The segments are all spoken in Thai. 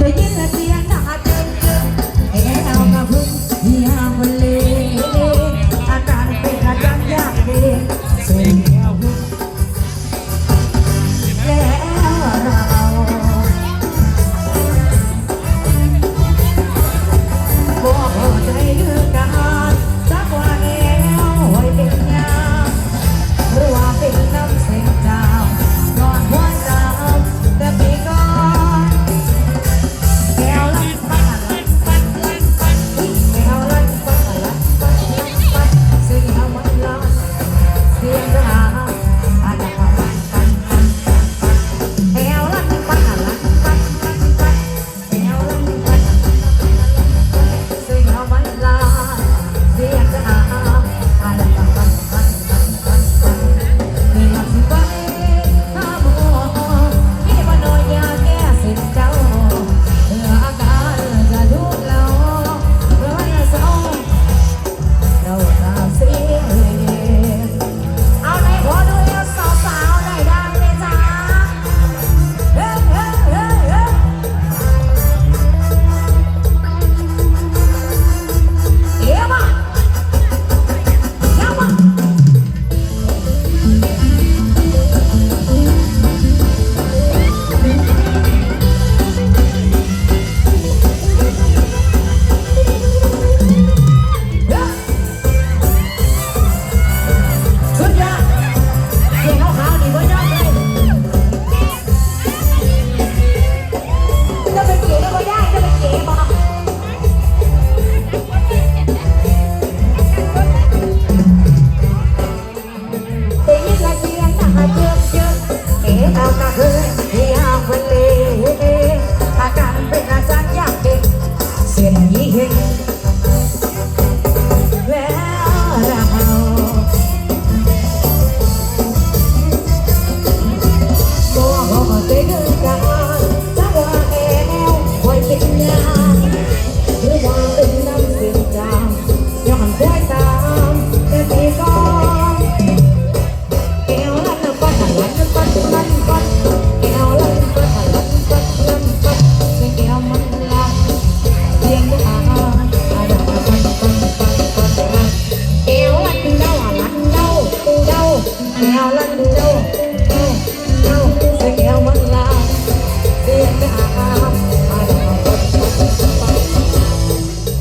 Take it, take it.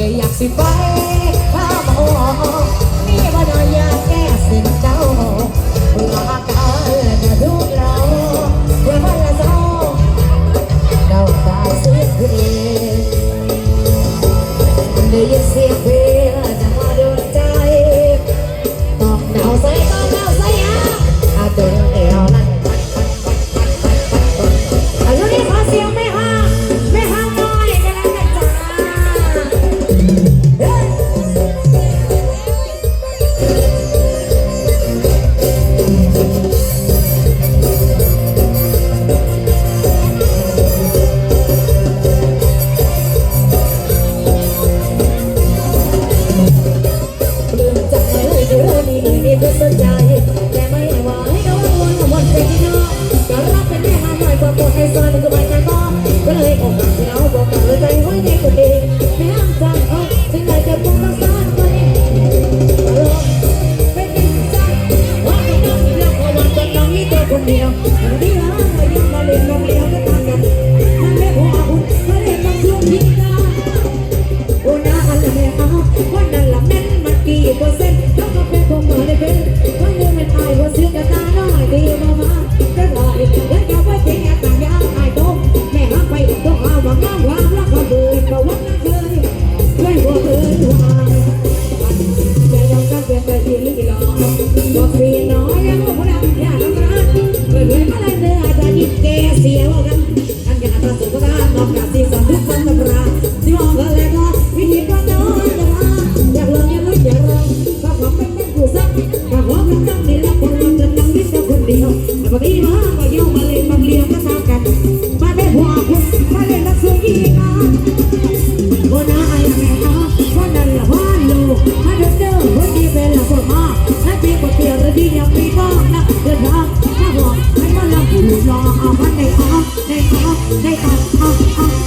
ก็อยากสิไปข้ามโอนี่บ่นอยอาแกส้เจ้าลการจดูเราวมันละเจ้าตาสียเพลงได้ยิสียงเี่ทุกสัญา They are, they are, they are, they are.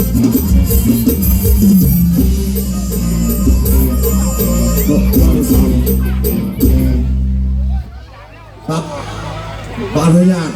ครับขออนุญาต